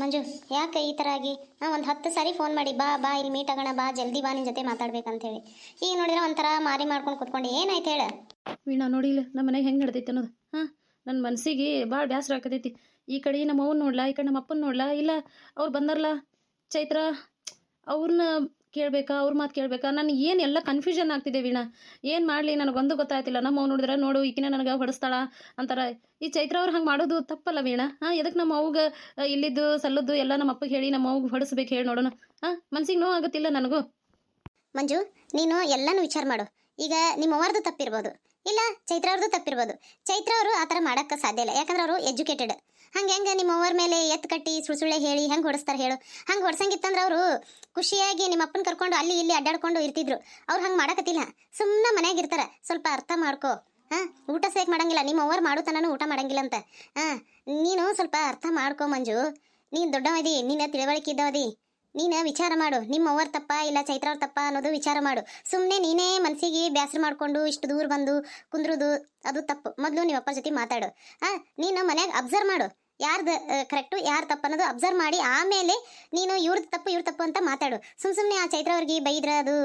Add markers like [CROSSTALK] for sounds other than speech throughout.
ಮಂಜು, ಯಾಕೆ ಈ ಥರ ಆಗಿ? ನಾ ಒಂದು ಹತ್ತು ಸಾರಿ ಫೋನ್ ಮಾಡಿ, ಬಾ ಬಾ, ಇಲ್ಲಿ ಮೀಟ್ ಆಗೋಣ, ಬಾ, ಜಲ್ದಿ ಬಾ ನಿನ್ನ ಜೊತೆ ಮಾತಾಡ್ಬೇಕಂತೇಳಿ. ಈಗ ನೋಡಿದ್ರೆ ಒಂಥರ ಮಾರಿ ಮಾಡ್ಕೊಂಡು ಕುತ್ಕೊಂಡು ಏನಾಯ್ತು ಹೇಳ? ವೀಣಾ ನೋಡಿಲ್ಲ ನಮ್ಮ ಮನೆಗೆ ಹೆಂಗೆ ನಡ್ದೈತೆ ಅನ್ನೋದು. ಹಾಂ ನನ್ನ ಮನಸ್ಸಿಗೆ ಭಾಳ ಬೇಸರ ಆಕತೈತಿ. ಈ ಕಡೆ ನಮ್ಮ ಅವ್ನ ನೋಡ್ಲಾ, ಈ ಕಡೆ ನಮ್ಮ ಅಪ್ಪನ ನೋಡ್ಲಾ, ಇಲ್ಲ ಅವ್ರು ಬಂದಾರಲ್ಲ ಚೈತ್ರ ಅವ್ರನ್ನ ಕೇಳಬೇಕಾ? ಅವ್ರ ಮಾತು ಕೇಳಬೇಕಾ? ನನಗೆ ಏನು ಎಲ್ಲ ಕನ್ಫ್ಯೂಷನ್ ಆಗ್ತಿದೆ ವೀಣಾ. ಏನು ಮಾಡಲಿ? ನನಗೊಂದು ಗೊತ್ತಾಯ್ತಿಲ್ಲ. ನಮ್ಮ ಅವ್ನು ನೋಡಿದ್ರೆ, ನೋಡು, ಈಕಿನ ನನಗೆ ಹೊಡಿಸ್ತಾಳ ಅಂತಾರೆ. ಈ ಚೈತ್ರ ಅವ್ರು ಹಂಗೆ ಮಾಡೋದು ತಪ್ಪಲ್ಲ ವೀಣಾ. ಹಾಂ ಎದಕ್ಕೆ ನಮ್ಮ ಅವ್ಗೆ ಇಲ್ಲಿದ್ದು, ಸಲ್ಲದ್ದು ಎಲ್ಲ ನಮ್ಮ ಅಪ್ಪಗೆ ಹೇಳಿ ನಮ್ಮ ಅವ್ಗೆ ಹೊಡಿಸ್ಬೇಕು ಹೇಳಿ ನೋಡೋಣ. ಹಾಂ, ಮನ್ಸಿಗೆ ನೋವು ಆಗುತ್ತಿಲ್ಲ ನನಗೂ. ಮಂಜು, ನೀನು ಎಲ್ಲನೂ ವಿಚಾರ ಮಾಡು. ಈಗ ನಿಮ್ಮ ಅವ್ರದ್ದು ತಪ್ಪಿರ್ಬೋದು. ಇಲ್ಲ, ಚೈತ್ರ ಅವ್ರದ್ದು ತಪ್ಪಿರ್ಬೋದು. ಚೈತ್ರ ಅವರು ಆ ಥರ ಮಾಡೋಕ್ಕೆ ಸಾಧ್ಯ ಇಲ್ಲ. ಯಾಕಂದ್ರೆ ಅವರು ಎಜುಕೇಟೆಡ್. ಹಂಗೆ ಹೆಂಗೆ ನಿಮ್ಮ ಅವ್ರ ಮೇಲೆ ಎತ್ತು ಕಟ್ಟಿ ಸುಳ್ಳು ಸುಳ್ಳೆ ಹೇಳಿ ಹೆಂಗೆ ಹೊಡಿಸ್ತಾರೆ ಹೇಳು. ಹಂಗೆ ಹೊಡ್ಸಂಗಿತ್ತಂದ್ರೆ ಅವರು ಖುಷಿಯಾಗಿ ನಿಮ್ಮ ಅಪ್ಪನ ಕರ್ಕೊಂಡು ಅಲ್ಲಿ ಇಲ್ಲಿ ಅಡ್ಡಾಡ್ಕೊಂಡು ಇರ್ತಿದ್ರು. ಅವ್ರು ಹಂಗೆ ಮಾಡಕತ್ತಿಲ್ಲ. ಸುಮ್ಮನೆ ಮನ್ಯಾಗ ಇರ್ತಾರೆ. ಸ್ವಲ್ಪ ಅರ್ಥ ಮಾಡ್ಕೋ. ಹಾಂ, ಊಟ ಸೇಕ್ ಮಾಡಂಗಿಲ್ಲ. ನಿಮ್ಮ ಅವ್ರು ಮಾಡೋ ತನೂ ಊಟ ಮಾಡಂಗಿಲ್ಲ ಅಂತ. ಹಾಂ, ನೀನು ಸ್ವಲ್ಪ ಅರ್ಥ ಮಾಡ್ಕೊ ಮಂಜು. ನೀನು ದೊಡ್ಡವದಿ ನಿನ್ನ ತಿಳುವಳಿಕೆ ಇದ್ದವದಿ ನೀನು ವಿಚಾರ ಮಾಡು. ನಿಮ್ಮ ಅವ್ರ ತಪ್ಪ ಇಲ್ಲ ಚೈತ್ರ ಅವ್ರ ತಪ್ಪ ಅನ್ನೋದು ವಿಚಾರ ಮಾಡು. ಸುಮ್ಮನೆ ನೀನೇ ಮನಸ್ಸಿಗೆ ಬೇಸರ ಮಾಡಿಕೊಂಡು ಇಷ್ಟು ದೂರ ಬಂದು ಕುಂದ್ರುದು ಅದು ತಪ್ಪು. ಮೊದಲು ನಿಮ್ಮ ಅಪ್ಪನ ಜೊತೆ ಮಾತಾಡು. ಹಾಂ, ನೀನು ಮನ್ಯಾಗ ಅಬ್ಸರ್ವ್ ಮಾಡು. ಯಾರ್ದು ಕರೆಕ್ಟು ಯಾರು ತಪ್ಪು ಅನ್ನೋದು ಅಬ್ಸರ್ವ್ ಮಾಡಿ ಆಮೇಲೆ ನೀನು ಇವ್ರದ್ದು ತಪ್ಪು, ಇವ್ರ ತಪ್ಪು ಅಂತ ಮಾತಾಡು. ಸುಮ್ಮ ಸುಮ್ಮನೆ ಆ ಚೈತ್ರ ಅವ್ರಿಗೆ ಬೈದ್ರೆ ಅದು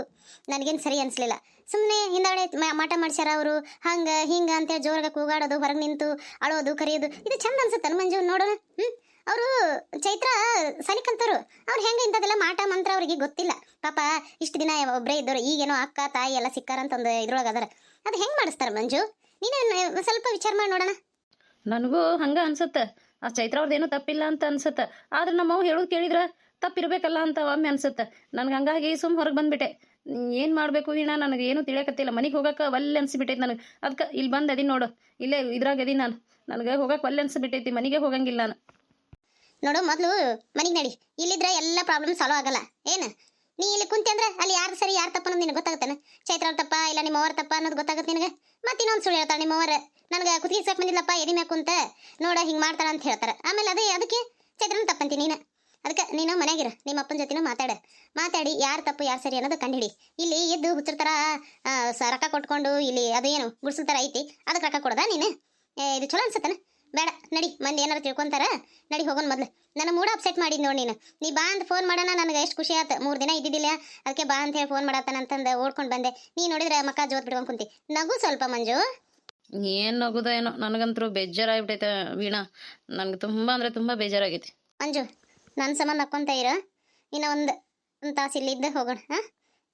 ನನಗೇನು ಸರಿ ಅನಿಸ್ಲಿಲ್ಲ. ಸುಮ್ಮನೆ ಹಿಂದಾಡೆ ಮಾಟ ಮಾಡ್ಸ್ಯಾರ ಅವರು, ಹಂಗೆ, ಹಿಂಗೆ ಅಂತೇಳಿ ಜೋರಾಗ ಕೂಗಾಡೋದು, ಹೊರಗೆ ನಿಂತು ಅಳೋದು, ಕರೆಯೋದು, ಇದು ಚಂದ ಅನ್ಸುತ್ತೆ ಮಂಜು ನೋಡೋಣ ಹ್ಞೂ ಅವರು ಚೈತ್ರ ಸಲಿಕಂತರು ಅವ್ರು ಹೆಂಗೆ ಇಂಥದ್ದೆಲ್ಲ ಮಾಟ ಮಂತ್ರ ಅವ್ರಿಗೆ ಗೊತ್ತಿಲ್ಲ. ಪಾಪ ಇಷ್ಟು ದಿನ ಒಬ್ಬರೇ ಇದ್ದವರು, ಈಗೇನೋ ಅಕ್ಕ, ತಾಯಿ ಎಲ್ಲ ಸಿಕ್ಕಾರಂತ ಒಂದು ಇದ್ರೊಳಗೆ ಅದರ. ಅದು ಹೆಂಗೆ ಮಾಡಿಸ್ತಾರೆ ಮಂಜು? ನೀನು ಸ್ವಲ್ಪ ವಿಚಾರ ಮಾಡಿ ನೋಡೋಣ. ನನಗೂ ಹಂಗೆ ಅನ್ಸುತ್ತೆ. ಚೈತ್ರ ಅವ್ರದ್ದೇನೂ ತಪ್ಪಿಲ್ಲ ಅಂತ ಅನ್ಸುತ್ತೆ. ಆದ್ರೆ ನಮ್ಮ ಅವ್ವ ಹೇಳೋದು ಕೇಳಿದ್ರೆ, ತಪ್ಪಿರ್ಬೇಕಲ್ಲ ಅಂತ ಒಮ್ಮೆ ಅನ್ಸುತ್ತೆ. ನನಗೆ ಹಂಗಾಗಿ ಸುಮ್ ಹೊರಗೆ ಬಂದ್ಬಿಟ್ಟೆ. ಏನು ಮಾಡಬೇಕು ವೀಣಾ, ನನಗೆ ಏನು ತಿಳಿಯಕತ್ತಿಲ್ಲ. ಮನೆಗೆ ಹೋಗಕ್ಕೆ ಒಲ್ಲೆ ಅನ್ಸಿಬಿಟ್ಟೈತೆ ನನಗೆ. ಅದಕ್ಕೆ ಇಲ್ಲಿ ಬಂದು ಅದೀನಿ ನೋಡು. ಇಲ್ಲೇ ಇದ್ರಾಗ ಅದೀನಿ ನಾನು. ನನಗೆ ಹೋಗಕ್ಕೆ ಒಲ್ಲೆ ಅನ್ಸಿಬಿಟ್ಟೈತಿ. ಮನೆಗೆ ಹೋಗಂಗಿಲ್ಲ ನಾನು. ನೋಡು ಮೊದಲು ಮನೆಗೆ ನಡಿ. ಇಲ್ಲಿದ್ರೆ ಎಲ್ಲ ಪ್ರಾಬ್ಲಮ್ ಸಾಲ್ವ್ ಆಗಲ್ಲ. ಏನು? ನೀ ಇಲ್ಲಿ ಕುಂತಿ ಅಂದ್ರೆ ಅಲ್ಲಿ ಯಾರು ಸರಿ, ಯಾರು ತಪ್ಪ ಅನ್ನೋದು ನಿನಗೆ ಗೊತ್ತಾಗುತ್ತೇನೆ? ಚೈತ್ರ ಅವ್ರ ತಪ್ಪ, ಇಲ್ಲ ನಿಮ್ಮ ಅವ್ರ ತಪ್ಪ ಅನ್ನೋದು ಗೊತ್ತಾಗುತ್ತೆ ನಿನಗೆ? ಮತ್ತೆ ಇನ್ನೊಂದು ಸುಳ್ಳು ಹೇಳ್ತಾಳೆ ನಿಮ್ಮ ಅವ್ರ ನನಗೆ ಕುತ್ತಿಗೆ ಸಾಕ್ ಬಂದಿಲ್ಲಪ್ಪ ಎದಿ ಕುಂತ ನೋಡ ಹಿಂಗೆ ಮಾಡ್ತಾರ ಅಂತ ಹೇಳ್ತಾರೆ. ಆಮೇಲೆ ಅದೇ, ಅದಕ್ಕೆ ಚೈತ್ರನ ತಪ್ಪಂತಿ ನೀನು. ಅದಕ್ಕೆ ನೀನು ಮನೆಯಾಗಿರ, ನಿಮ್ಮ ಅಪ್ಪನ ಜೊತೆನೂ ಮಾತಾಡ. ಮಾತಾಡಿ ಯಾರು ತಪ್ಪು, ಯಾರು ಸರಿ ಅನ್ನೋದು ಕಂಡುಹಿಡಿ ಇಲ್ಲಿ ಎದ್ದು ಹುಚ್ಚರ ಥರ ರೊಕ್ಕ ಕೊಟ್ಕೊಂಡು ಇಲ್ಲಿ ಅದು ಏನು, ಗುಡ್ಸಲ್ ಥರ ಐತಿ ಅದಕ್ಕೆ ರೊಕ್ಕ ಕೊಡದ ನೀನು? ಇದು ಚಲೋ ಅನ್ಸತ್ತನ? ಬೇಡ ನಡಿ ಮಂದಿ ಏನಾರು ತಿಳ್ಕೊಂತಾರ ನಡಿ ಹೋಗೋಣ ಮೊದ್ಲು. ನನ್ನ ಮೂಡ ಅಪ್ಸೆಟ್ ಮಾಡಿದ್ ನೋಡಿ ನೀನು. ನೀ ಬಾ ಅಂತ ಫೋನ್ ಮಾಡೋಣ ನನಗೆ ಎಷ್ಟು ಖುಷಿ ಆಯ್ತು ಮೂರು ದಿನ ಇದ್ದಿದ್ದಿಲ್ಲ ಅದಕ್ಕೆ ಬಾ ಅಂತ ಹೇಳಿ ಫೋನ್ ಮಾಡತ್ತಾನ ಅಂತಂದು ಓಡ್ಕೊಂಡು ಬಂದೆ. ನೀ ನೋಡಿದ್ರೆ ಮಕ್ಕ ಜೋತ್ ಬಿಡ್ಕೊಂಡು ಕುಂತಿ. ನಗು ಸ್ವಲ್ಪ ಮಂಜು. ಏನು ನಗುದ ಏನೋ ನನಗಂತರೂ ಬೇಜಾರಾಗ್ಬಿಟ್ಟೈತೆ ವೀಣಾ. ನನಗೆ ತುಂಬ ಅಂದರೆ ತುಂಬ ಬೇಜಾರಾಗೈತಿ. ಮಂಜು ನನ್ನ ಸಂಬಂಧ ನಕ್ಕೊಂತ ಇರು. ಇನ್ನು ಒಂದು ಒಂದು ತಾಸು ಇಲ್ಲಿದ್ದೆ ಹೋಗೋಣ ಹಾಂ?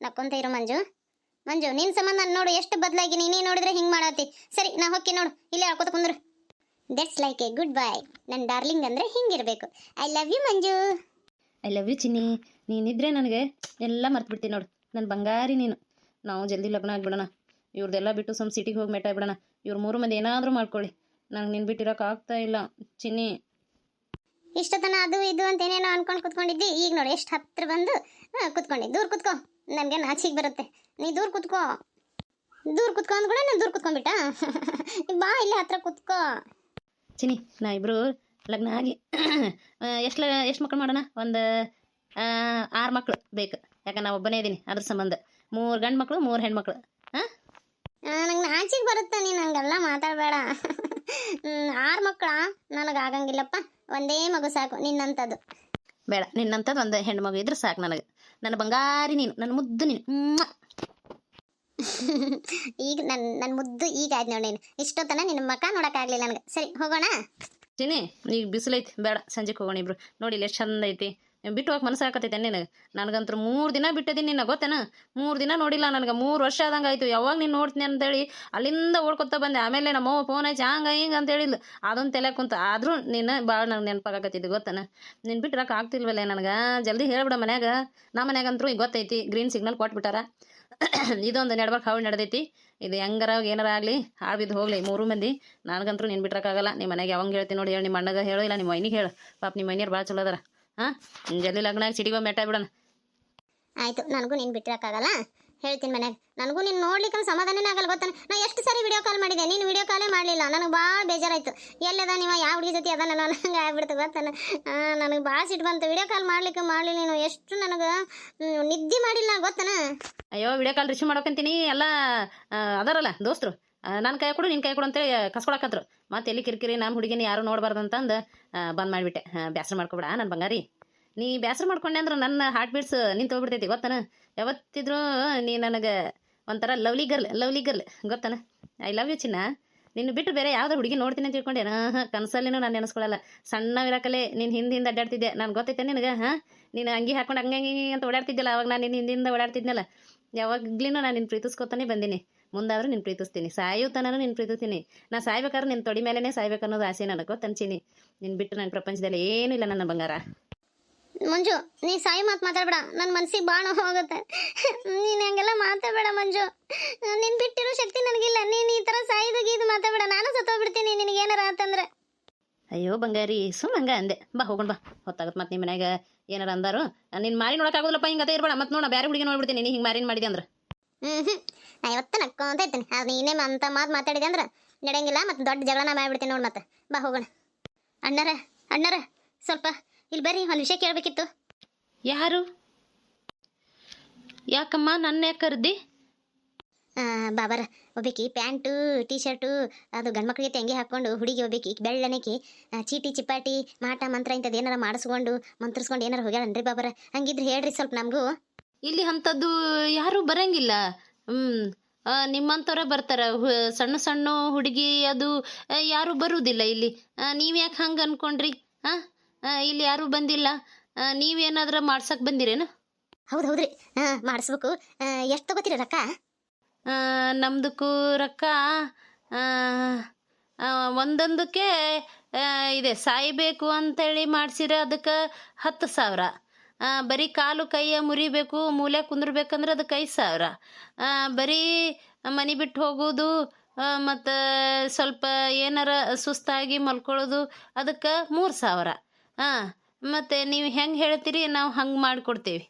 ನಕ್ಕೊಂತ ಇರು ಮಂಜು. ಮಂಜು ನಿನ್ನ ಸಂಬಂಧ ನಾನು ನೋಡು ಎಷ್ಟು ಬದಲಾಗಿ ನೀನೇ ನೋಡಿದ್ರೆ ಹಿಂಗೆ ಮಾಡತ್ತಿ ಸರಿ ನಾ ಹೊಕ್ಕಿ ನೋಡು. ಇಲ್ಲೇ ಹಾಕೋತ ಕುಂದ್ರು. That's like a good boy ನನ್ನ ಡಾರ್ಲಿಂಗ್ ಅಂದರೆ ಹಿಂಗಿರಬೇಕು. I love you Manju. I love you ಚಿನ್ನಿ. ನೀನಿದ್ರೆ ನನಗೆ ಎಲ್ಲ ಮರ್ತು ಬಿಡ್ತೀನಿ ನೋಡು. ನನ್ನ ಬಂಗಾರಿ ನೀನು. ನಾವು ಜಲ್ದಿ ಲಗ್ನ ಆಗಿಬಿಡೋಣ. ಇವ್ರದ್ದೆಲ್ಲ ಬಿಟ್ಟು ಸುಮ್ಮ ಸಿಟಿಗೆ ಹೋಗಿ ಮೇಟ ಬಿಡೋಣ ಇವ್ರು ಮೂರು ಮಂದಿ ಏನಾದರೂ ಮಾಡ್ಕೊಳ್ಳಿ. ನಂಗೆ ನಿನ್ನ ಬಿಟ್ಟಿರೋಕೆ ಆಗ್ತಾ ಇಲ್ಲ ಚಿನ್ನಿ. ಇಷ್ಟೊತ್ತನ ಅದು ಇದು ಅಂತ ಏನೇನೋ ಅನ್ಕೊಂಡು ಕುತ್ಕೊಂಡಿದ್ದಿ. ಈಗ ನೋಡಿ ಎಷ್ಟು ಹತ್ರ ಬಂದು ಕುತ್ಕೊಂಡಿ. ದೂರ ಕುತ್ಕೋ. ನನಗೆ ನಾಚಿಗೆ ಬರುತ್ತೆ. ನೀ ದೂರ ಕುತ್ಕೋ. ದೂರ ಕುತ್ಕೊ ಅಂದ್ ಕೂಡ ನಾನು ದೂರ ಕುತ್ಕೊಂಡ್ಬಿಟ್ಟ? [LAUGHS] ಬಾ ಇಲ್ಲಿ ಹತ್ರ ಕುತ್ಕೋ. ಚಿನ್ನಿ ನಾ ಇಬ್ಬರು ಲಗ್ನ ಆಗಿ ಎಷ್ಟು ಎಷ್ಟು ಮಕ್ಳು ಮಾಡೋಣ? ಒಂದು ಆರು ಮಕ್ಳು ಬೇಕು. ಯಾಕಂದ್ರೆ ನಾ ಒಬ್ಬನೇ ಇದ್ದೀನಿ ಅದ್ರ ಸಂಬಂಧ. ಮೂರು ಗಂಡು ಮಕ್ಕಳು ಮೂರು ಹೆಣ್ಮಕ್ಳು ಹಾಂ ನಂಗೆ ನಾಚಿಗೆ ಬರುತ್ತೆ ನೀನು ಹಂಗೆಲ್ಲ ಮಾತಾಡಬೇಡ. ಆರು ಮಕ್ಕಳ ನನಗೆ ಆಗಂಗಿಲ್ಲಪ್ಪ. ಒಂದೇ ಮಗು ಸಾಕು ನಿನ್ನಂಥದ್ದು ಬೇಡ ನಿನ್ನಂಥದ್ದು ಒಂದು ಹೆಣ್ಣು ಮಗು ಇದ್ರೆ ಸಾಕು ನನಗೆ. ನನ್ನ ಬಂಗಾರಿ ನೀನು ನನ್ನ ಮುದ್ದು ನೀನು. [LAUGHS] ಈಗ ನನ್ನ ನನ್ನ ಮುದ್ದು ಈಗ ಆಯ್ತು ನೋಡಿ ನೀನು. ಇಷ್ಟೊತ್ತನ ನಿನ್ನ ಮಕ್ಕ ನೋಡೋಕ್ಕಾಗಲಿಲ್ಲ ನನಗೆ. ಸರಿ, ಹೋಗೋಣ? ತಿನ್ನಿ ಈಗ ಬಿಸಿಲೈತಿ. ಬೇಡ, ಸಂಜೆಗೆ ಹೋಗೋಣ ಇಬ್ರು. ನೋಡಿ ಎಷ್ಟು ಚಂದ ಐತಿ. ಬಿಟ್ಟು ಹೋಗಿ ಮನಸ್ಸು ಹಾಕತೈತೆ ನಿನಗೆ ನನಗಂತೂ ಮೂರು ದಿನ ಬಿಟ್ಟಿದ್ದೀನಿ ನಿನ್ನ, ಗೊತ್ತೇನ? ಮೂರು ದಿನ ನೋಡಿಲ್ಲ ನನಗೆ. ಮೂರು ವರ್ಷ ಆದಂಗೆ ಆಯಿತು. ಯಾವಾಗ ನೀನು ನೋಡ್ತೀನಿ ಅಂತೇಳಿ ಅಲ್ಲಿಂದ ಓಡ್ಕೊತ ಬಂದೆ. ಆಮೇಲೆ ನಮ್ಮ ಅವ್ವ ಫೋನ್ ಆಯ್ತು ಹಂಗ, ಹಿಂಗೆ ಅಂತ ಹೇಳಿದ್ಲು ಅದೊಂದು ತಲೆ ಕುಂತ. ಆದರೂ ನೀನು ಭಾಳ ನನಗೆ ನೆನಪಾಗತ್ತಿದ್ದು ಗೊತ್ತನ? ನೀನು ಬಿಟ್ಟಿರಕ್ಕೆ ಆಗ್ತಿಲ್ವಲ್ಲ ನನಗೆ? ಜಲ್ದಿ ಹೇಳ್ಬಿಡ ಮನ್ಯಾಗ. ನಮ್ಮ ಮನ್ಯಾಗಂತ್ರು ಈಗ ಗೊತ್ತೈತಿ. Green signal ಕೊಟ್ಬಿಟ್ಟಾರ. [CLEARS THROAT] ಇದೊಂದು ನೆಡ್ಬಾರ್ಕ್ ಹಾವಳಿ ನಡೆದೈತಿ. ಇದು ಹೆಂಗಾರ ಏನಾರ ಆಗಲಿ ಹಾಳು ಬಿದ್ದು ಹೋಗ್ಲಿ, ಮೂರು ಮಂದಿ. ನನಗಂತೂ ನೀನು ಬಿಟ್ರಕ್ಕಾಗಲ್ಲ ನಿಮ್ಮ ಮನೆಗೆ ಯಾವಾಗ ಹೇಳ್ತೀನಿ ನೋಡಿ ಹೇಳಿ ನಿಮ್ಮ ಅಣ್ಣಗೆ ಹೇಳು, ಇಲ್ಲ ನಿಮ್ಮ ಮೈನಿಗೆ ಹೇಳು. ಪಾಪ ನಿಮ್ಮ ಮೈನಿಯರು ಭಾಳ ಚಲೋ ಅದಾರ. ಹಾಂ? ಜಲ್ದಿ ಲಗ್ನಾಗ ಸಿಟಿಗೆ ಮೆಟ್ಟ ಬಿಡೋಣ ಆಯ್ತು, ನನಗೂ ನೀನು ಬಿಟ್ಟಿರೋಕ್ಕಾಗಲ್ಲ ಹೇಳ್ತೀನಿ ಮನ್ಯಾಗ ನನಗೂ ನೀನು ನೋಡ್ಲಿಕ್ಕೆ ಸಮಾಧಾನನೇ ಆಗಲ್ಲ ಗೊತ್ತಾನೆ ನಾ ಎಷ್ಟು ಸಾರಿ ವಿಡಿಯೋ ಕಾಲ್ ಮಾಡಿದೆ. ನೀನು ವಿಡಿಯೋ ಕಾಲೇ ಮಾಡಲಿಲ್ಲ. ನನಗೆ ಭಾಳ ಬೇಜಾರಾಯ್ತು. ಎಲ್ಲದ ನೀವು? ಯಾವ ಹುಡುಗಿ ಜೊತೆ ಅದ ನಾನು ನಂಗೆ ಆಗ್ಬಿಡ್ತು ಗೊತ್ತಾನೆ? ನನಗೆ ಭಾಳ ಸಿಟ್ಟು ಬಂತು. ವಿಡಿಯೋ ಕಾಲ್ ಮಾಡ್ಲಿಕ್ಕೆ ಮಾಡಲಿ ನೀನು. ಎಷ್ಟು ನನಗೆ ನಿದ್ದೆ ಮಾಡಿಲ್ಲ ಗೊತ್ತಾನ? ಅಯ್ಯೋ ವಿಡಿಯೋ ಕಾಲ್ ರಿಸೀವ್ ಮಾಡ್ಕೊಂತೀನಿ ಎಲ್ಲ ಅದರಲ್ಲ ಅದಾರಲ್ಲ ದೋಸ್ತರು. ನನ್ನ ಕೈ ಕೊಡು ನಿನ್ನ ಕೈ ಕೊಡು ಅಂತೇಳಿ ಕಸ್ಕೊಳಕತ್ರು. ಮತ್ತೆ ಎಲ್ಲಿ ಕಿರಿಕಿರಿ ನಮ್ಮ ಹುಡುಗಿನ ಯಾರು ನೋಡಬಾರ್ದು ಅಂತಂದು ಬಂದ್ ಮಾಡಿಬಿಟ್ಟೆ. ಬ್ಯಾಸರ ಮಾಡ್ಕೊಬೇಡ ನನ್ನ ಬಂಗಾರಿ. ನೀ ಬ್ಯಾಸರ ಮಾಡ್ಕೊಂಡೆ ಅಂದ್ರೆ ನನ್ನ ಹಾರ್ಟ್ ಬೀಟ್ಸ್ ನಿಂತು ಹೋಗ್ಬಿಡ್ತೈತಿ, ಗೊತ್ತಾನ? ಯಾವತ್ತಿದ್ರು ನೀ ನನಗೆ ಒಂಥರ ಲವ್ಲಿ ಗರ್ಲ್ ಲವ್ಲಿ ಗರ್ಲ್ ಗೊತ್ತನ? ಐ ಲವ್ ಯು ಚಿನ್ನ. ನಿನ್ನ ಬಿಟ್ಟು ಬೇರೆ ಯಾವ್ದಾರು ಹುಡುಗಿ ನೋಡ್ತೀನಿ ಅಂತ ತಿಳ್ಕೊಂಡೆ. ಹಾಂ ಕನಸಲ್ಲಿನೂ ನಾನು ನೆನೆಸ್ಕೊಳ್ಳಲ್ಲ ಸಣ್ಣವಿರಕಲೆ ನೀನು ಹಿಂದೆ ಹಿಂದೆ ಅಡ್ಡಾಡ್ತಿದ್ದೆ. ನಾನು ಗೊತ್ತೈತೆ ನಿನಗೆ, ಹಾಂ? ನೀನು ಅಂಗಿ ಹಾಕೊಂಡು ಹಂಗೆ ಹಂಗೆ ಅಂತ ಓಡಾಡ್ತಿದ್ದಿಲ್ಲ ಅವಾಗ ನಾನು ನಿನ್ನ ಹಿಂದಿಂದ ಓಡಾಡ್ತಿದ್ನಲ್ಲ. ಯಾವಾಗ್ಲೂ ನಾನು ನಿನ್ನ ಪ್ರೀತಿಸ್ಕೊತಾನೆ ಬಂದೀನಿ. ಮುಂದಾದರೂ ನಿನ್ನ ಪ್ರೀತಿಸ್ತೀನಿ. ಸಾಯೋ ತನೂ ನಿನ್ನ ಪ್ರೀತಿಸ್ತೀನಿ. ನಾ ಸಾಯ್ಬೇಕಾದ್ರೆ ನಿನ್ನ ತೊಡಿ ಮೇಲೇ ಸಾಯ್ಬೇಕು ಅನ್ನೋದು ಆಸೆ ನನಗೆ ಗೊತ್ತಂತೀನಿ ನಿನ್ನ ಬಿಟ್ಟು ನನ್ನ ಪ್ರಪಂಚದಲ್ಲಿ ಏನೂ ಇಲ್ಲ ನನ್ನ ಬಂಗಾರ. ಮಂಜು ನೀ ಸಾಯಿ ಮಾತು ಮಾತಾಡಬೇಡ. ನನ್ನ ಮನ್ಸಿಗೆ ಬಾಣ ಹೋಗುತ್ತೆ ನೀನು ಹಂಗೆಲ್ಲ ಮಾತಾಡಬೇಡ ಮಂಜು. ನಿನ್ನ ಬಿಟ್ಟಿರೋ ಶಕ್ತಿ ನನಗಿಲ್ಲ. ನೀನು ಈ ಥರ ಸಾಯಿದು ಗೀದು ಮಾತಾಡಬೇಡ. ನಾನು ಸತ್ತೋಗ್ಬಿಡ್ತೀನಿ ನಿನಗೆ ಏನಾರ ಆತಂದ್ರೆ. ಅಯ್ಯೋ ಬಂಗಾರಿ ಸುಮ್ಮ ಹಂಗ ಅಂದೆ. ಬಾ ಹೋಗೋಣ ಬಾ. ಹೊತ್ತಾಗತ್ತೆ ಮತ್ತೆ ನಿಮ್ಮ ಮನ್ಯಾಗ ಏನಾರ ಅಂದಾರು. ನಿನ್ನ ಮಾರಿ ನೋಡೋಕ್ಕಾಗೋದಿಲ್ಲಪ್ಪ ಅದೇ ಇರ್ಬೇಡ. ಮತ್ತೆ ನೋಡ ಬೇರೆ ಹುಡುಗಿ ನೋಡ್ಬಿಡ್ತೀನಿ. ನೀ ಹಿಂಗೆ ಮಾರಿನ ಮಾಡಿದೆ ಅಂದ್ರೆ. ಹ್ಞೂ ಹ್ಞೂ ನಾ ಇವತ್ತು ನಕ್ಕೊಂತ ಇರ್ತೀನಿ. ಅದು ನೀನೇ ಅಂತ ಮಾತು ಮಾತಾಡಿದೆ ಅಂದ್ರೆ ನಡೆಯಂಗಿಲ್ಲ ಮತ್ತೆ ದೊಡ್ಡ ಜಗಳನ ಮಾಡ್ಬಿಡ್ತೀನಿ ನೋಡಿ ಮತ್ತೆ. ಬಾ ಹೋಗೋಣ. ಅಣ್ಣರ ಅಣ್ಣರ ಸ್ವಲ್ಪ ಇಲ್ಲಿ ಬರ್ರಿ ಒಂದು ವಿಷಯ ಕೇಳಬೇಕಿತ್ತು. ಯಾರು? ಯಾಕಮ್ಮ ನನ್ನ ಯಾಕೆ ಕರೆದಿ? ಬಾಬಾರ ಒಬ್ಬಾಕಿ ಪ್ಯಾಂಟು ಟೀ ಶರ್ಟು ಅದು ಗಂಡ್ಮಕ್ಳಿಗೆ ತೆಂಗಿ ಹಾಕ್ಕೊಂಡು ಹುಡುಗಿ ಒಬ್ಬಾಕಿ ಬೆಳ್ಳನೆಕಿ ಚೀಟಿ ಚಿಪ್ಪಾಟಿ ಮಾಟ ಮಂತ್ರ ಇಂಥದ್ದು ಏನಾರ ಮಾಡಿಸ್ಕೊಂಡು ಮಂತ್ರಿಸ್ಕೊಂಡು ಏನಾರ ಹೋಗ್ಯಾಳನ್ರಿ ಬಾಬಾರ? ಹಂಗಿದ್ರೆ ಹೇಳ್ರಿ ಸ್ವಲ್ಪ ನಮಗೂ. ಇಲ್ಲಿ ಅಂಥದ್ದು ಯಾರು ಬರಂಗಿಲ್ಲ. ಹ್ಞೂ ನಿಮ್ಮಂಥವ್ರೆ ಬರ್ತಾರ. ಸಣ್ಣ ಸಣ್ಣ ಹುಡುಗಿ ಅದು ಯಾರೂ ಬರುವುದಿಲ್ಲ ಇಲ್ಲಿ. ನೀವು ಯಾಕೆ ಹಂಗೆ ಅನ್ಕೊಂಡ್ರಿ? ಹಾಂ ಇಲ್ಲಿ ಯಾರು ಬಂದಿಲ್ಲ. ನೀವೇನಾದ್ರೂ ನೀವೇನಾದ್ರ ಮಾಡ್ಸಕ್ ಬಂದಿರೇನು? ಹೌದು ಹೌದ್ರಿ. ಮಾಡಿಸ್ಬೇಕು. ಎಷ್ಟು ತಗೋತೀರಿ ರೊಕ್ಕ? ನಮ್ದಕ್ಕೂ ರೊಕ್ಕ ಒಂದೊಂದಕ್ಕೆ ಇದೆ. ಸಾಯ್ಬೇಕು ಅಂತೇಳಿ ಮಾಡ್ಸಿರ ಅದಕ್ಕೆ ಹತ್ತು ಸಾವಿರ. ಬರೀ ಕಾಲು ಕೈಯ ಮುರಿಬೇಕು ಮೂಲೆ ಕುಂದ್ರಬೇಕಂದ್ರೆ ಅದಕ್ಕೆ ಐದು ಸಾವಿರ. ಬರೀ ಮನೆ ಬಿಟ್ಟು ಹೋಗೋದು ಮತ್ತು ಸ್ವಲ್ಪ ಏನಾರ ಸುಸ್ತಾಗಿ ಮಲ್ಕೊಳ್ಳೋದು ಅದಕ್ಕೆ ಮೂರು ಸಾವಿರ. ಹಾಂ ಮತ್ತು ನೀವು ಹೆಂಗೆ ಹೇಳ್ತೀರಿ? ನಾವು ಹಂಗೆ ಮಾಡ್ಕೊಡ್ತೇವಿ.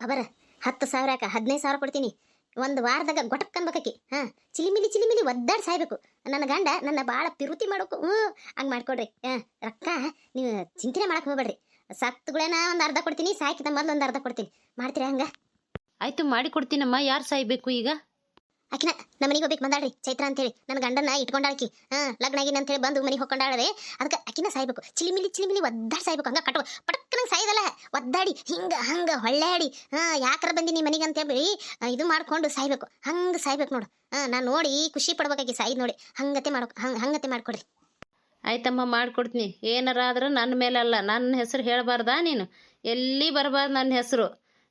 ಅವರ ಹತ್ತು ಸಾವಿರ ಯಾಕ ಹದಿನೈದು ಸಾವಿರ ಕೊಡ್ತೀನಿ. ಒಂದು ವಾರದಾಗ ಗೊಟಕ್ ಅನ್ಬೇಕಿ ಹಾಂ ಚಿಲಿಮಿಲಿ ಚಿಲಿಮಿಲಿ ಒದ್ದಾಡಿ ಸಾಯ್ಬೇಕು. ನನ್ನ ಗಂಡ ನನ್ನ ಭಾಳ ಪಿರುತಿ ಮಾಡೋಕು ಹ್ಞೂ ಹಂಗೆ ಮಾಡ್ಕೊಡ್ರಿ. ಹಾಂ ರೊಕ್ಕ ನೀವು ಚಿಂತನೆ ಮಾಡಕ್ಕೆ ಹೋಗ್ಬೇಡ್ರಿ. ಸತ್ತುಗಳೇನ ಒಂದು ಅರ್ಧ ಕೊಡ್ತೀನಿ ಸಾಕಿದ ಮೊದಲು ಒಂದು ಅರ್ಧ ಕೊಡ್ತೀನಿ. ಮಾಡ್ತೀರಾ ಹಂಗೆ? ಆಯಿತು ಮಾಡಿಕೊಡ್ತೀನಮ್ಮ ಯಾರು ಸಾಯ್ಬೇಕು ಈಗ? ಆಕಿನ ನಮ್ಮ ಮನೆಗೆ ಹೋಗ್ಬೇಕು, ಬಂದಾಳ್ರಿ, ಚೈತ್ರ ಅಂತೇಳಿ. ನನ್ನ ಗಂಡನ ಇಟ್ಕೊಂಡಾಳಕಿ. ಹಾಂ ಲಗ್ನ ಆಗಿನ ಅಂತೇಳಿ ಬಂದು ಮನೆಗೆ ಹೋಗ್ಕೊಂಡಾಳದೆ ಅದಕ್ಕೆ ಆಕಿನ ಸಾಯ್ಬೇಕು. ಚಿಲಿಮಿಲಿ ಚಿಲಿಮಿಲಿ ಒದ್ದಾಡಿ ಸಾಯ್ಬೇಕು, ಹಂಗೆ ಕಟ್ಕೊ. ಪಟಕ್ಕನಂಗೆ ಸಾಯ್ದಲ್ಲ. ಒದ್ದಾಡಿ, ಹಿಂಗೆ, ಹಂಗೆ ಹೊಳ್ಳಾಡಿ ಹಾಂ, ಯಾಕಾರ ಬಂದಿ ನಿಮ್ಮ ಮನೆಗೆ ಅಂತೇಳಿ ಇದು ಮಾಡ್ಕೊಂಡು ಸಾಯ್ಬೇಕು. ಹಂಗೆ ಸಾಯ್ಬೇಕು ನೋಡು. ಹಾಂ ನಾನು ನೋಡಿ ಖುಷಿ ಪಡ್ಬೇಕಾಗಿ ಸಾಯ್ದು ನೋಡಿ. ಹಂಗತೆ ಮಾಡೋ, ಹಂಗೆ, ಹಂಗತೆ ಮಾಡ್ಕೊಡ್ರಿ. ಆಯ್ತಮ್ಮ, ಮಾಡ್ಕೊಡ್ತೀನಿ. ಏನಾರ ಆದ್ರೆ ನನ್ನ ಮೇಲಲ್ಲ. ನನ್ನ ಹೆಸರು ಹೇಳಬಾರ್ದಾ ನೀನು? ಎಲ್ಲಿ ಬರಬಾರ್ದು ನನ್ನ ಹೆಸರು?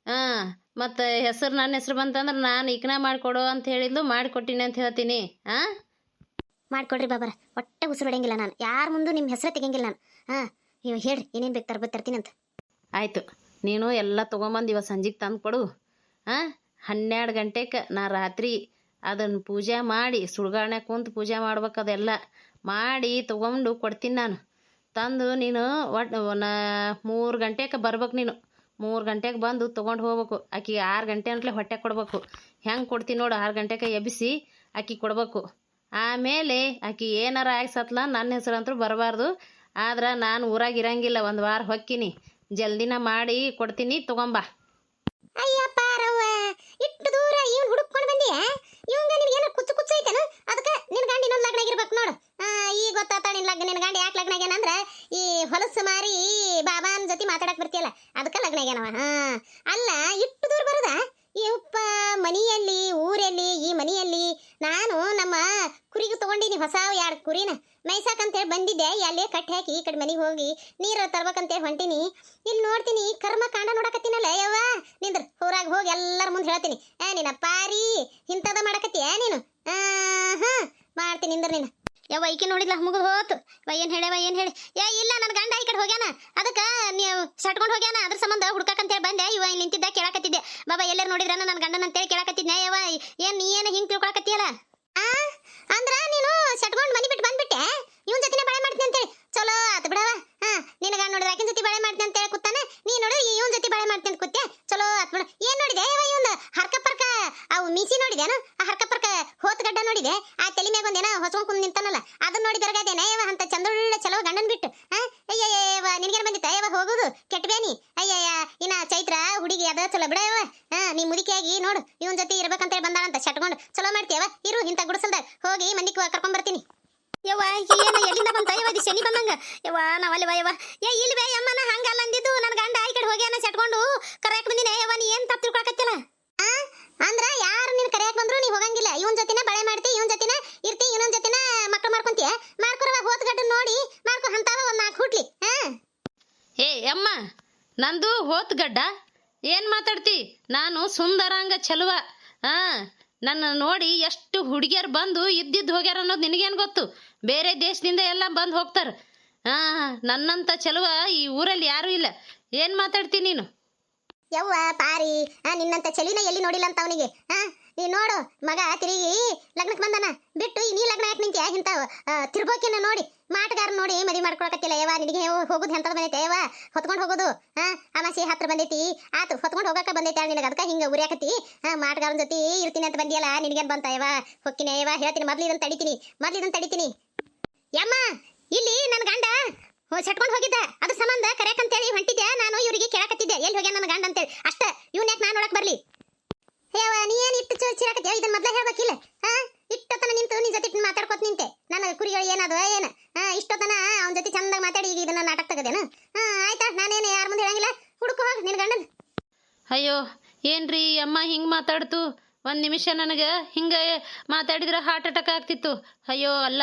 ಹಾಂ ಮತ್ತು ಹೆಸರು ನನ್ನ ಹೆಸರು ಬಂತಂದ್ರೆ ನಾನು ಇಕ್ನ ಮಾಡಿಕೊಡು ಅಂತ ಹೇಳಿದ್ಲು ಮಾಡಿಕೊಟ್ಟಿನಿ ಅಂತ ಹೇಳ್ತೀನಿ. ಹಾಂ ಮಾಡ್ಕೊಡ್ರಿ ಬಾಬರ ಒಟ್ಟೆ ಉಸಿರು ಹೊಡೆಯಂಗಿಲ್ಲ ನಾನು. ಯಾರ ಮುಂದೆ ನಿಮ್ಮ ಹೆಸರು ತೆಗಿಯಂಗಿಲ್ಲ ನಾನು. ಹಾಂ ನೀವು ಹೇಳ್ರಿ ಏನೇನು ಬೇಕು ತರ್ಬೋದು ತರ್ತೀನಿ ಅಂತ. ಆಯಿತು ನೀನು ಎಲ್ಲ ತೊಗೊಂಬಂದು ಇವಾಗ ಸಂಜೆಗೆ ತಂದು ಕೊಡು. ಹಾಂ ಹನ್ನೆರಡು ಗಂಟೆಗೆ ನಾ ರಾತ್ರಿ ಅದನ್ನು ಪೂಜೆ ಮಾಡಿ ಸುಳ್ಗಾಣೆ ಕುಂತು ಪೂಜೆ ಮಾಡ್ಬೇಕು ಅದೆಲ್ಲ ಮಾಡಿ ತೊಗೊಂಡು ಕೊಡ್ತೀನಿ ನಾನು. ತಂದು ನೀನು ಒಟ್ಟು ನಾ ಮೂರು ಗಂಟೆಗೆ ಬರ್ಬೇಕು ನೀನು. ಮೂರು ಗಂಟೆಗೆ ಬಂದು ತೊಗೊಂಡು ಹೋಗ್ಬೇಕು. ಆಕಿಗೆ ಆರು ಗಂಟೆ ಅಂತಲೇ ಹೊಟ್ಟೆ ಕೊಡ್ಬೇಕು. ಹೆಂಗೆ ಕೊಡ್ತೀನಿ ನೋಡು, ಆರು ಗಂಟೆಗೆ ಎಬ್ಬಿಸಿ ಆಕಿ ಕೊಡ್ಬೇಕು. ಆಮೇಲೆ ಆಕಿ ಏನಾರ ಆಗಿ ಸತ್ಲ ನನ್ನ ಹೆಸರು ಅಂತೂ ಬರಬಾರ್ದು. ಆದ್ರೆ ನಾನು ಊರಾಗ ಇರಂಗಿಲ್ಲ, ಒಂದು ವಾರ ಹೊಕ್ಕಿನಿ. ಜಲ್ದಿನ ಮಾಡಿ ಕೊಡ್ತೀನಿ, ತಗೊಂಬಾ. ಅಯ್ಯಪ್ಪ ಇಷ್ಟು ದೂರ ಇವ್ನು ಹುಡುಕೊಂಡು ಬಂದಿಯಾ? ಇವಂಗ ನಿಮ್ಗೆ ಏನೋ ಕುಚ್ಚು ಕುಚ್ಚು ಐತೇನು? ಅದಕ್ಕೆ ನಿನ್ ಗಂಡ ಇನ್ನೊಂದು ಲಗ್ನ ಆಗಿರ್ಬೇಕು ನೋಡು. ಈಗ ಗೊತ್ತಾತ ನಿನ್ ಲಗ್ನ, ನಿನ್ ಗಂಡ ಯಾಕೆ ಲಗ್ನ ಆಗ್ಯಾನ ಅಂದ್ರೆ ಈ ಹೊಲಸು ಮಾರಿ ಬಾಬಾನ್ ಜೊತೆ ಮಾತಾಡಕ್ ಬರ್ತಿಯಲ್ಲ, ಅದಕ್ಕೆ ಲಗ್ನ ಆಗ್ಯಾನವ. ಹಾ, ಅಲ್ಲ, ಇಟ್ಟು ದೂರ ಬರುದ? ಈ ಉಪ್ಪ, ಮನೆಯಲ್ಲಿ, ಊರಲ್ಲಿ, ಈ ಮನೆಯಲ್ಲಿ ನಾನು ನಮ್ಮ ಕುರಿಗೂ ತಗೊಂಡಿನಿ ಹೊಸ ಎರಡು ಕುರಿನ. ಮೇಯ್ಸಾಕಂತೇಳಿ ಬಂದಿದ್ದೆ ಅಲ್ಲೇ ಕಟ್ಟಿ ಹಾಕಿ ಈ ಕಡೆ ಮನೆಗೆ ಹೋಗಿ ನೀರು ತರ್ಬೇಕಂತೇಳಿ ಹೊಂಟಿನಿ. ಇಲ್ಲಿ ನೋಡ್ತೀನಿ ಕರ್ಮ ಕಾಂಡ ನೋಡಕತ್ತೀನಲ್ಲ, ಯವ್ವ? ನಿಂದ್ರ ಊರಾಗ ಹೋಗಿ ಎಲ್ಲರ ಮುಂದೆ ಹೇಳ್ತೀನಿ. ಏ ನಿನ್ನ ಪಾರಿ ಇಂಥದ ಮಾಡಕತ್ತೀಯ ನೀನು? ಹಾ ಮಾಡ್ತೀನಿ ನಿಂದ್ರ ನೀನು. ಈಕೆ ನೋಡಿದ್ಲ? ಮುಗಿದು ಹೋತು. ಏನು ಹೇಳ್ಯವ ಏನು ಹೇಳಿ? ಏ ಇಲ್ಲ ನನ್ನ ಗಂಡ ಈ ಕಡೆ ಹೋಗ್ಯಾನ. ಅದಕ್ಕ ನೀವು ಸಟ್ಕೊಂಡು ಹೋಗ್ಯಾನ, ಅದ್ರ ಸಂಬಂಧ ಹುಡ್ಕಕ್ಕಂತೇಳಿ ಬಂದೆ. ಇವ ಇಲ್ಲಿ ನಿಂತಿದ್ದ, ಕೇಳಕತ್ತಿದ್ದೆ. ಬಾಬಾ, ಎಲ್ಲರೂ ನೋಡಿದ್ರನ ನನ್ನ ಗಂಡನ ಅಂತೇಳಿ ಕೇಳಕತ್ತಿದ್ದೆ ಯಾವ ಏನು ನೀ ಏನು ಹಿಂಗೆ ತಿಳ್ಕೊಳಕತ್ತಿಯಲ್ಲ? ಆ, ಅಂದ್ರ ನೀನು ಸಟ್ಕೊಂಡು ಮನಿ ಬಿಟ್ಟು ಬಂದ್ಬಿಟ್ಟೆ ಇವನ್ ಜೊತೆನೆ ಬಾಳೆ ಮಾಡ್ತೀನಿ ಅಂತೇಳಿ ಚಲೋ ಆತು ಬಿಡವ ಹಾ ನಿನ್ನ ಗಂಡ ನೋಡಿದ್ರೆ ಆಕಿನ ಜೊತೆ ಬಾಳೆ ಮಾಡ್ತೀನಿ ಅಂತೇಳಿ ಕೂತಾನೆ ನೀ ನೋಡು ಇವನ್ ಜೊತೆ ಬಾಳೆ ಮಾಡ್ತೀನಿ ಅಂತ ಕೂತೆ ಚಲೋ ಆತ್ ಬಿಡು ಏನ್ ನೋಡಿದೆ ಇವ ಇವನ್ ಹರ್ಕ ಪರ್ಕ ಅವು ಮೀಸಿ ನೋಡಿದೇನು ಆ ಹರ್ಕ ಪರ್ಕ ಹೋತ್ ಗಡ್ಡ ನೋಡಿದೆ ಆ ತಲೆ ಮ್ಯಾಗ ಒಂದೇನ ಹೊಸ್ಕೊಂಡ್ ಕುಂದ್ ನಿಂತಾನಲ್ಲ ಅದನ್ನ ನೋಡಿ ಬೆರಗಾದೇನ ಇವ ಅಂತ ಚಂದೊಳ್ಳೆ ಚಲೋ ಗಂಡನ್ ಬಿಟ್ಟು ಹಾ ಅಯ್ಯಯ್ಯವ ನಿನಗೇನು ಬಂದಿತ್ತ ಇವ ಹೋಗುದು ಕೆಟ್ಟ ಬ್ಯಾನಿ ಅಯ್ಯಯ್ಯ ಇನ್ನ ಚೈತ್ರ ಹುಡುಗಿ ಅದ ಚಲೋ ಬಿಡವ ಹಾ ನೀ ಮುದುಕಿಯಾಗಿ ನೋಡು ಇವನ್ ಜೊತೆ ಇರ್ಬೇಕಂತ ಬಂದಾಳಂತ. ಶಟ್ಕೊಂಡು ಚಲೋ ಮಾಡ್ತೀಯವ ಇರು ಇಂತ ಗುಡಿಸಲ್ದಾಗ ಹೋಗಿ ಮಂದಿ ಕರ್ಕೊಂಡ್ ಬರ್ತೀನಿ ಯವ್ವ ಏನು ಎಲ್ಲಿಂದ ಬಂತ? ಯವ್ವ ಇದು ಶನಿ ಬಂದಂಗ. ಯವ್ವ ನಾವಲ್ಲಿ ಯವ್ವ. ಏ ಇಲ್ಲಿ ಬೇ ಅಮ್ಮನ ಹಂಗಲ್ಲ ಅಂದಿದ್ದು. ನನ್ನ ಗಂಡ ಈ ಕಡೆ ಹೋಗ್ಯಾನ ಸೆಟ್ಕೊಂಡು ಕರೆಯಕ್ ಬಂದಿನ. ಯವ್ವ ನೀ ಏನ್ ತಪ್ಪು ತಿಳ್ಕೊಳಕತ್ತಿಲ್ಲ? ಅಂದ್ರ ಯಾರು ನೀನ್ ಕರೆಯಕ್ ಬಂದ್ರು ನೀ ಹೋಗಂಗಿಲ್ಲ. ಇವನ್ ಜೊತೆನ ಬಳೆ ಮಾಡ್ತಿ ಇವನ್ ಜೊತೆನ ಇರ್ತಿ ಇನ್ನೊಂದ್ ಜೊತೆನ ಮಕ್ಳು ಮಾಡ್ಕೊಂತೀಯ? ಮಾಡ್ಕೊರವ ಹೋತಗಡ್ಡ ನೋಡಿ. ಮಾಡ್ಕೊ ಅಂತಾವ ಒಂದ್ ನಾಲ್ಕು ಹುಟ್ಲಿ. ಹಾ? ಏ ಅಮ್ಮ ನಂದು ಹೋತ್ ಗಡ್ಡ ಏನು ಮಾತಾಡ್ತಿ? ನಾನು ಸುಂದರಾಂಗ ಚಲುವ ಹಾ ನನ್ನ ನೋಡಿ ಎಷ್ಟು ಹುಡುಗಿಯರು ಬಂದು ಇದ್ದಿದ್ದು ಹೋಗ್ಯಾರ ಅನ್ನೋದು ನಿನಗೇನು ಗೊತ್ತು? ಬೇರೆ ದೇಶದಿಂದ ಎಲ್ಲ ಬಂದು ಹೋಗ್ತಾರೆ. ಹಾ ನನ್ನಂತ ಚೆಲುವ ಈ ಊರಲ್ಲಿ ಯಾರೂ ಇಲ್ಲ. ಏನು ಮಾತಾಡ್ತಿ ನೀನು? ಯವ್ವ ಪಾರಿ ನಿನ್ನಂತ ಚಲಿನ ಎಲ್ಲಿ ನೋಡಿಲ್ಲ ಅಂತ ಅವನಿಗೆ? ಹಾ ನೀ ನೋಡು, ಮಗ ತಿರುಗಿ ಲಗ್ನಕ್ಕೆ ಬಂದನ. ಬಿಟ್ಟು ಈ ನೀ ಲಗ್ನ ಯಾಕೆ ನಿಂತ್ಯ? ಇಂತ ತಿರ್ಬೋಕಿನ ನೋಡಿ, ಮಾಟಗಾರ ನೋಡಿ ಮದುವೆ ಮಾಡ್ಕೊಳಕತ್ತಿಲ್ಲ ಯವ್ವ. ನಿನಗೆ ಹೋಗೋದು ಎಂಥದ್ದು ಬಂದೈತೆ ಯವ್ವ? ಹೊತ್ಕೊಂಡು ಹೋಗೋದು. ಹಾ ಅಮಾಸಿ ಹತ್ರ ಬಂದೈತಿ. ಆತು, ಹೊತ್ಕೊಂಡು ಹೋಗಕ ಬಂದೈತೆ ನಿನಗೆ? ಅದಕ್ಕೆ ಹಿಂಗ ಉರಿಯಾಕತ್ತಿ. ಹಾ ಮಾಟಗಾರನ ಜೊತೆ ಇರ್ತೀನಿ ಅಂತ ಬಂದಿಯಲ್ಲ, ನಿನಗೇನು ಬಂತ ಯವ್ವ? ಹೊಕ್ಕಿನ ಯವ್ವ, ಹೇಳ್ತೀನಿ, ಮೊದ್ಲು ಇದನ್ನು ತಡಿತೀನಿ, ಮೊದ್ಲು ಇದನ್ನು ತಡಿತೀನಿ. ಯಮ್ಮ, ಇಲ್ಲಿ ನನ್ನ ಗಂಡ. ಸೆಟ್ಕೊಂಡು ಹೋಗಿದ್ದ. ಅದ್ರ ಸಂಬಂಧ ಕರೆಯಕಂತೇಳಿ ಹೊಂಟಿದ್ದೆ ನಾನು ಇವರಿಗೆ ಕೇಳಕತ್ತಿದ್ದೆ. ಎಲ್ಲಿ ಹೋಗ್ಯಾನ ನನ್ನ ಗಂಡ ಅಂತೇಳಿ. ಅಷ್ಟ, ಇವ್ನ ಯಾಕೆ ನಾನು ನೋಡಕ್ ಬರ್ಲಿ? ಹೇವ ನೀ ಏನು ಇಟ್ಟು ಚೋ ಚಿರಾಕತ್ತೀಯ ಇದನ್ನ ಮೊದ್ಲೇ ಹೇಳ್ಬೇಕಿಲ್ಲ ಹಾ ಇಷ್ಟೊತ್ತನ ನಿಂತು ನಿನ್ ಜೊತೆ ಮಾತಾಡ್ಕೊತ ನಿಂತೆ. ನನ್ನ ಕುರಿಗಳು ಏನದು ಏನ? ಹಾ ಇಷ್ಟೊತ್ತನ ಅವನ ಜೊತೆ ಚಂದಾಗ ಮಾತಾಡಿ ಈಗ ಇದನ್ನ ನಾಟಕ ತಗದೇನ? ಹಾ ಆಯ್ತಾ? ನಾನೇನು ಯಾರ ಮುಂದೆ ಹೇಳಂಗಿಲ್ಲ? ಹುಡುಕು ಹೋಗ ನಿನ್ ಗಂಡನ. ಅಯ್ಯೋ, ಏನ್ರಿ ಅಮ್ಮ ಹಿಂಗೆ ಮಾತಾಡ್ತು? ಒಂದ್ ನಿಮಿಷ ನನಗೆ ಹಿಂಗ ಮಾತಾಡಿದ್ರೆ ಹಾರ್ಟ್ ಅಟ್ಯಾಕ್ ಆಗ್ತಿತ್ತು. ಅಯ್ಯೋ, ಅಲ್ಲ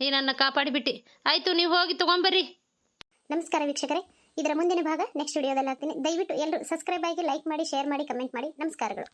ಈ ನನ್ನ ಕಾಪಾಡಿಬಿಟ್ಟು. ಆಯ್ತು, ನೀವು ಹೋಗಿ ತೊಗೊಂಬರ್ರಿ. ನಮಸ್ಕಾರ ವೀಕ್ಷಕರೇ. ಇದರ ಮುಂದಿನ ಭಾಗ ನೆಕ್ಸ್ಟ್ ವಿಡಿಯೋದಲ್ಲಿ ಹಾಕ್ತೀನಿ ದಯವಿಟ್ಟು ಎಲ್ಲರೂ ಸಬ್ಸ್ಕ್ರೈಬ್ ಆಗಿ ಲೈಕ್ ಮಾಡಿ ಶೇರ್ ಮಾಡಿ ಕಮೆಂಟ್ ಮಾಡಿ. ನಮಸ್ಕಾರಗಳು.